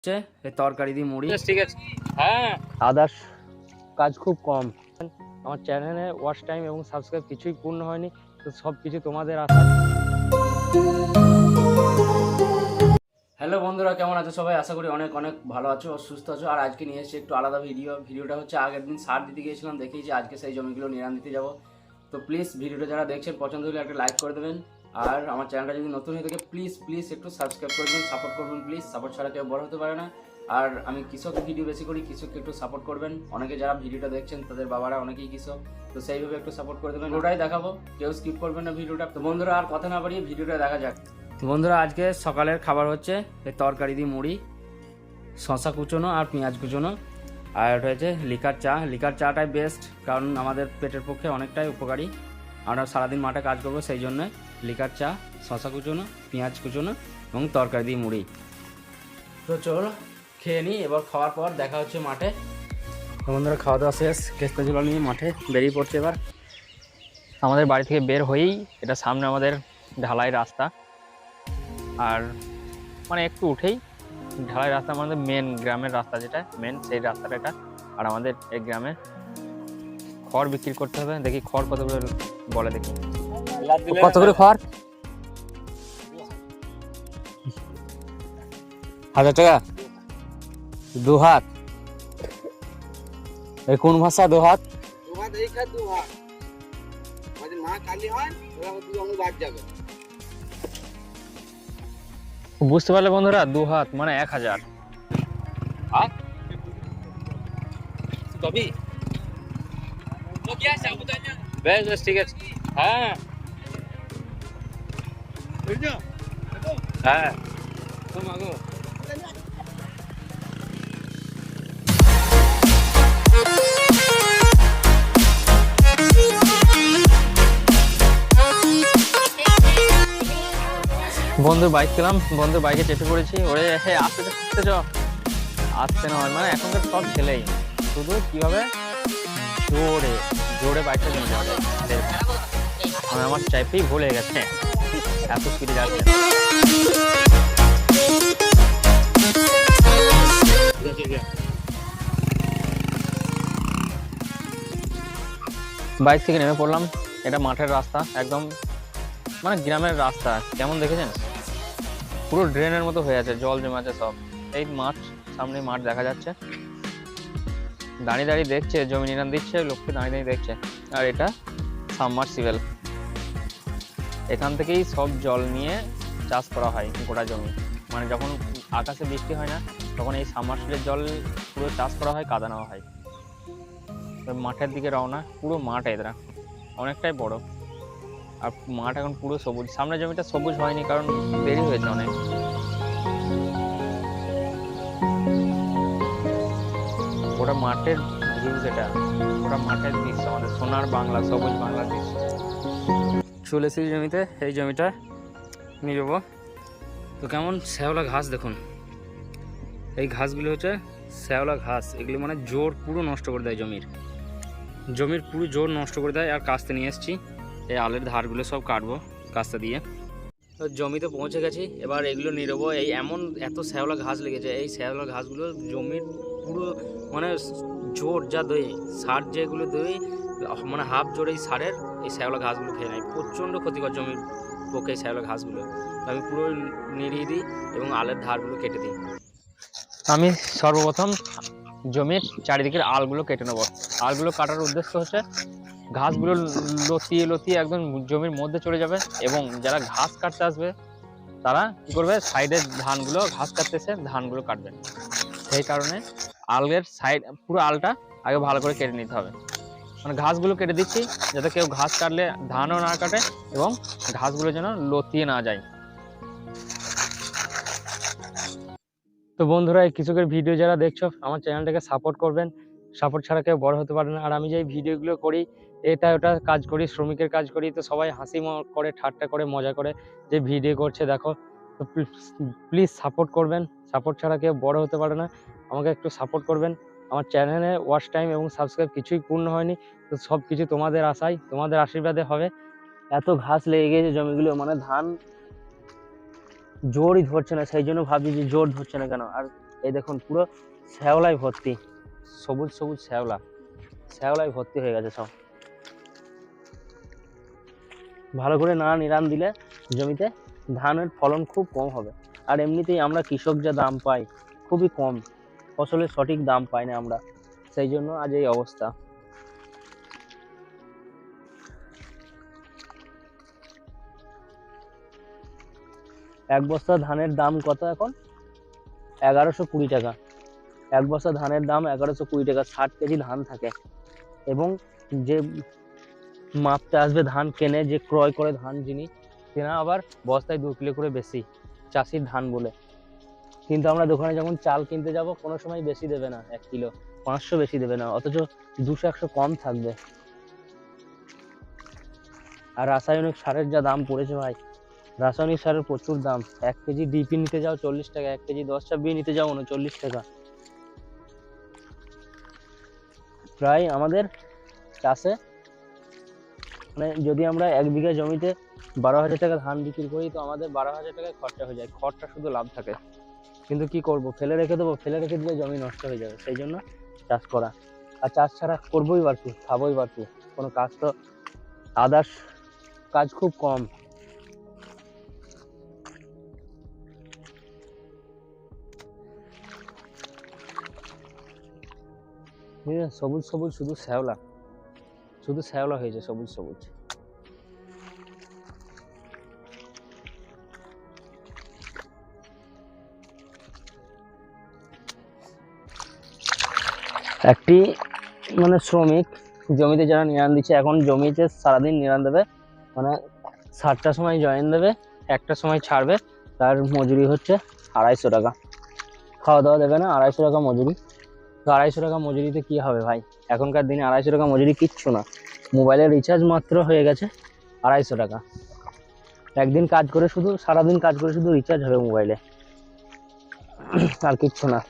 হচ্ছে এই তরকারি দিয়ে মুড়ি। ঠিক আছে। হ্যাঁ। আদার্স কাজ খুব কম। আমার চ্যানেলে ওয়াচ টাইম এবং সাবস্ক্রাইব কিছুই পূর্ণ হয়নি তো সব কিছু তোমাদের আশা। হ্যালো বন্ধুরা কেমন আছো সবাই? আশা করি অনেক অনেক ভালো আছো সুস্থ আছো। আর আজকে নিয়ে এসেছি একটু আলাদা ভিডিও। ভিডিওটা হচ্ছে আগের দিন সার দিতে গিয়েছিলাম দেখি যে আজকে সেই জমিগুলো নিরান দিতে যাব। তো প্লিজ ভিডিওটা যারা দেখছেন পছন্দ হলে একটা লাইক করে দেবেন। আর আমার চ্যানেলটা যদি নতুন হয়ে থাকে প্লিজ প্লিজ একটু সাবস্ক্রাইব করবেন সাপোর্ট করবেন প্লিজ সাপোর্ট ছাড়া কেউ বড় হতে পারে না। আর আমি কৃষক ভিডিও বেশি করি, কৃষককে একটু সাপোর্ট করবেন। অনেকে যারা ভিডিওটা দেখছেন, তাদের বাবারা অনেকেই কৃষক। তো সেইভাবে একটু সাপোর্ট করে দেবেন। ওটাই দেখাবো, কেউ স্কিপ করবেন না ভিডিওটা তো বন্ধুরা, আর কথা না বাড়িয়ে ভিডিওটা দেখা যাক। তো বন্ধুরা, আজকে সকালের খাবার হচ্ছে তরকারি দিয়ে মুড়ি শশা কুচোনো আর পেঁয়াজ কুচোনো। আর ওটা হচ্ছে লিকার চা। লিকার চাটাই বেস্ট কারণ আমাদের পেটের পক্ষে অনেকটাই উপকারী। আমরা সারাদিন মাঠে কাজ করব, সেই জন্য লিকার চা শশা কুচোনো, পেঁয়াজ কুচোনো এবং তরকারি দিয়ে মুড়ি। তো চলো, খেয়ে নিই এবার খাওয়ার পর দেখা হচ্ছে মাঠে। বন্ধুরা খাওয়া দাওয়া শেষ, কেস্তা জল নিয়ে মাঠে বেরিয়ে পড়ছে এবার। আমাদের বাড়ি থেকে বের হয়েই এটা সামনে আমাদের ঢালাই রাস্তা। আর মানে একটু উঠেই ঢালাই রাস্তা আমাদের মেন গ্রামের রাস্তা যেটা মেন সেই রাস্তাটা এটা। আর আমাদের এই গ্রামে খড় বিক্রি করতে হবে দেখি খড় কত করে বলে দেখি। কত করে খড়? হাজার টাকা? দু হাত। এই কোন ভাষা দু হাত? হয় বুঝতে পারলে বন্ধুরা দু হাত মানে এক হাজার। তবে বেশ বেশ, ঠিক আছে। হ্যাঁ। হ্যাঁ। বন্ধুর বাইক পেলাম। বন্ধুর বাইকে চেপে পড়েছি। ওরে আসতে আসতে চ আসতে না মানে এখনকার সব ছেলেই। শুধু কীভাবে জোরে জোরে বাইকটা নিতে হবে মানে আমার চাইপেই ভুলে গেছে। এত স্পিডে যাচ্ছে বাইক থেকে নেমে পড়লাম। এটা মাঠের রাস্তা, একদম মানে গ্রামের রাস্তা, কেমন দেখেছেন? পুরো ড্রেনের মতো হয়ে আছে, জল জমে আছে সব। এই মাঠ সামনে মাঠ দেখা যাচ্ছে। দাঁড়িয়ে দাঁড়িয়ে দেখছে, জমি নিরান দিচ্ছে, লোককে দাঁড়িয়ে দাঁড়িয়ে দেখছে। আর এটা সাবমার্সিবল। এখান থেকেই সব জল নিয়ে চাষ করা হয় গোটা জমি। মানে যখন আকাশে বৃষ্টি হয় না, তখন এই সাবমার্সিবলের জল পুরো চাষ করা হয়, কাদা নেওয়া হয়। মাঠের দিকে রওনা, পুরো মাঠ এরা। অনেকটাই বড়। আর মাঠ এখন পুরো সবুজ। সামনের জমিটা সবুজ হয়নি কারণ দেরি হয়েছে অনেক। ওটা মাঠের ভিউ যেটা, ওটা মাঠের দৃশ্য, আমাদের সোনার বাংলা, সবুজ বাংলার দৃশ্য। চলে এসেছি জমিতে, এই জমিটা নিয়ে যাব। তো কেমন? শ্যাওলা ঘাস দেখুন। এই ঘাসগুলো হচ্ছে শ্যাওলা ঘাস। এগুলো মানে জোর পুরো নষ্ট করে দেয় জমির। জমির পুরো জোর নষ্ট করে দেয়। আর কাস্তে নিয়ে এসেছি। এই আলের ধারগুলো সব কাটবো কাস্তে দিয়ে। তো জমিতে পৌঁছে গেছি। এবার এগুলো নিয়ে নেব এই এমন এত শ্যাওলা ঘাস লেগেছে, এই শ্যাওলা ঘাসগুলো জমির পুরো মানে জোর যা দই, সার যেগুলো দই মানে হাফ জোর এই সারের এই শ্যাওলা ঘাসগুলো খেয়ে নেয়। প্রচণ্ড ক্ষতিকর জমির পক্ষে শ্যাওলা ঘাসগুলো। আমি পুরো নিড়িয়ে দিই এবং আলের ধারগুলো কেটে দিই। আমি সর্বপ্রথম জমির চারিদিকের আলগুলো কেটে নেব। আলগুলো কাটার উদ্দেশ্য হচ্ছে ঘাসগুলো লতিয়ে লতিয়ে একদম জমির মধ্যে চলে যাবে এবং যারা ঘাস কাটতে আসবে, তারা কি করবে? সাইডের ধানগুলো, ঘাস কাটতে এসে ধানগুলো কাটবে। সেই কারণে আলের সাইড, পুরো আলটা আগে ভালো করে কেটে নিতে হবে। মানে ঘাসগুলো কেটে দিচ্ছি, যাতে কেউ ঘাস কাটলে ধানও না কাটে এবং ঘাসগুলো যেন লতিয়ে না যায়। তো বন্ধুরা, এই কৃষকের ভিডিও যারা দেখছ, আমার চ্যানেলটাকে সাপোর্ট করবেন। সাপোর্ট ছাড়া কেউ বড় হতে পারে না। আর আমি যে ভিডিওগুলো করি, এটা ওটা কাজ করি, শ্রমিকের কাজ করি, তো সবাই হাসি করে, ঠাট্টা করে, মজা করে যে ভিডিও করছে, দেখো। তো প্লিজ সাপোর্ট করবেন। সাপোর্ট ছাড়া কেউ বড় হতে পারে না। আমাকে একটু সাপোর্ট করবেন। আমার চ্যানেলে ওয়াচ টাইম এবং সাবস্ক্রাইব কিছুই পূর্ণ হয়নি। তো সব কিছু তোমাদের আশায়, তোমাদের আশীর্বাদে হবে। এত ঘাস লেগে গেছে জমিগুলো মানে ধান জোরই ধরছে না। সেই জন্য ভাবছি যে জোর ধরছে না কেন? আর এই দেখুন, পুরো শ্যাওলায় ভর্তি। সবুজ সবুজ শ্যাওলা। শ্যাওলায় ভর্তি হয়ে গেছে সব। ভালো করে না নিরান দিলে জমিতে ধানের ফলন খুব কম হবে। আর এমনিতেই আমরা কৃষক যা দাম পাই, খুবই কম। ফসলের সঠিক দাম পাই না আমরা। সেই জন্য আজ এই অবস্থা। এক বস্তা ধানের দাম কত এখন? এগারোশো কুড়ি টাকা। এক বস্তা ধানের দাম এগারোশো কুড়ি টাকা, ষাট কেজি ধান থাকে। এবং যে মাপতে আসবে ধান কেনে, যে ক্রয় করে ধান যিনি, তেনা আবার বস্তায় দু কিলো করে বেশি, চাষির ধান বলে। কিন্তু আমরা দোকানে যখন চাল কিনতে যাব, কোনো সময় বেশি দেবে না, এক কিলো, পাঁচশো বেশি দেবে না, অথচ দুশো, একশো কম থাকবে। আর রাসায়নিক সারের যা দাম পড়েছে ভাই, রাসায়নিক সারের প্রচুর দাম। এক কেজি ডিপি নিতে যাও চল্লিশ টাকা, এক কেজি দশ, ছাব্বিশ নিতে যাও উনচল্লিশ টাকা। প্রায় আমাদের চাষে মানে যদি আমরা এক বিঘা জমিতে বারো হাজার টাকা ধান বিক্রি করি, তো আমাদের বারো হাজার টাকায় খরচা হয়ে যায়। খরচা শুধু লাভ থাকে। কিন্তু কি করব? ফেলে রেখে দেবো, ফেলে রেখে দিলে জমি নষ্ট হয়ে যাবে। সেই জন্য চাষ করা। আর চাষ ছাড়া করবোই বার কি খাবোই বার কি কোনো কাজ তো, আদার্স কাজ খুব কম। বুঝলেন? সবুজ সবুজ শুধু শ্যাওলা। শুধু শ্যাওলা হয়েছে সবুজ সবুজ। একটি মানে শ্রমিক জমিতে যারা নিরান দিচ্ছে, এখন জমিতে সারাদিন নিরান দেবে মানে সাতটার সময় জয়েন দেবে একটা সময় ছাড়বে, তার মজুরি হচ্ছে আড়াইশো টাকা। খাওয়া দাওয়া দেবে না, আড়াইশো টাকা মজুরি। তো আড়াইশো টাকা মজুরিতে কি হবে ভাই? এখনকার দিনে আড়াইশো টাকা মজুরি কিচ্ছু না। মোবাইলের রিচার্জ মাত্র হয়ে গেছে আড়াইশো টাকা। একদিন কাজ করে শুধু, সারাদিন কাজ করে শুধু রিচার্জ হবে মোবাইলে। আর কিচ্ছু না।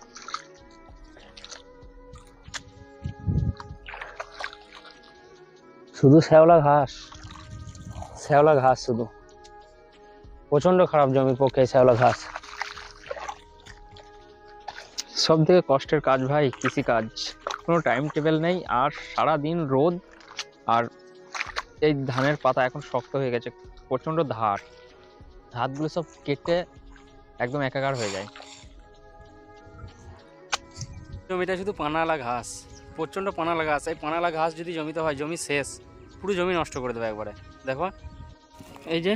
শুধু শ্যাওলা ঘাস। শ্যাওলা ঘাস শুধু। প্রচণ্ড খারাপ জমির পক্ষে শ্যাওলা ঘাস। সব থেকে কষ্টের কাজ ভাই কৃষি কাজ কোনো টাইম টেবিল নেই, আর সারা দিন রোদ, আর এই ধানের পাতা এখন শক্ত হয়ে গেছে, প্রচণ্ড ধার। ধাতগুলো সব কেটে একদম একাকার হয়ে যায়। জমিটা শুধু পানালা ঘাস, প্রচণ্ড পানালা ঘাস। এই পানালা ঘাস যদি জমিতে হয়, জমি শেষ, পুরো জমি নষ্ট করে দেবে একবারে। দেখো, এই যে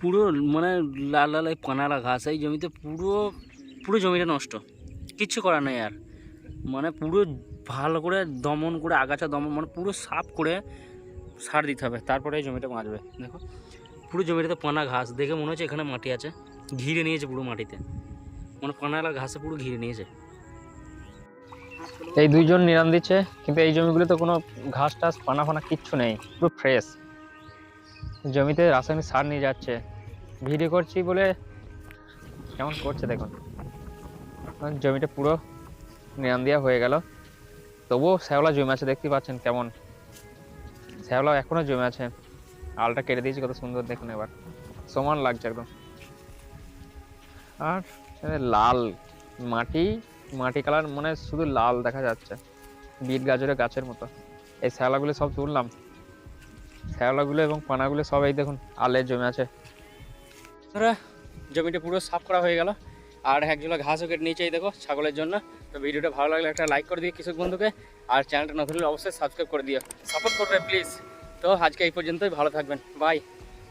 পুরো মানে লাল লাল এই পানালা ঘাস, এই জমিতে পুরো পুরো জমিটা নষ্ট। কিচ্ছু করার নেই আর। মানে পুরো ভালো করে দমন করে, আগাছা দমন মানে পুরো সাফ করে সার দিতে হবে। তারপরে এই জমিটা বাঁচবে। দেখো, পুরো জমিটাতে পানা ঘাস। দেখে মনে হচ্ছে এখানে মাটি আছে। ঘিরে নিয়েছে পুরো মাটিতে। মানে পানালা ঘাসে পুরো ঘিরে নিয়েছে। এই দুইজন নিরান দিচ্ছে, কিন্তু এই জমিগুলোতে কোনো ঘাস টাস, পানা ফানা কিচ্ছু নেই। পুরো ফ্রেশ। জমিতে রাসায়নিক সার নিয়ে যাচ্ছে। ভিডিও করছি বলে কেমন করছে দেখুন। জমিটা পুরো নিরান দেওয়া হয়ে গেল। তবুও শ্যাওলা জমে আছে দেখতে পাচ্ছেন কেমন। শ্যাওলা এখনও জমে আছে। আলটা কেটে দিয়েছি, কত সুন্দর দেখুন এবার। সমান লাগছে একদম। আর লাল মাটি মাটি কালার মানে শুধু লাল দেখা যাচ্ছে। বিট গাজরের গাছের মতো। এই শ্যাওলাগুলো সব তুললাম। শ্যাওলাগুলো এবং পানাগুলো সব এই দেখুন, আলে জমে আছে। জমিটা পুরো সাফ করা হয়ে গেল। আর একজোলা ঘাসও কেটে নিয়ে এই দেখো, ছাগলের জন্য। তো ভিডিওটা ভালো লাগলে একটা লাইক করে দিও কৃষক বন্ধুকে। আর চ্যানেলটা নতুন হলে অবশ্যই সাবস্ক্রাইব করে দিও। সাপোর্ট করবে প্লিজ তো আজকে এই পর্যন্তই, ভালো থাকবেন। বাই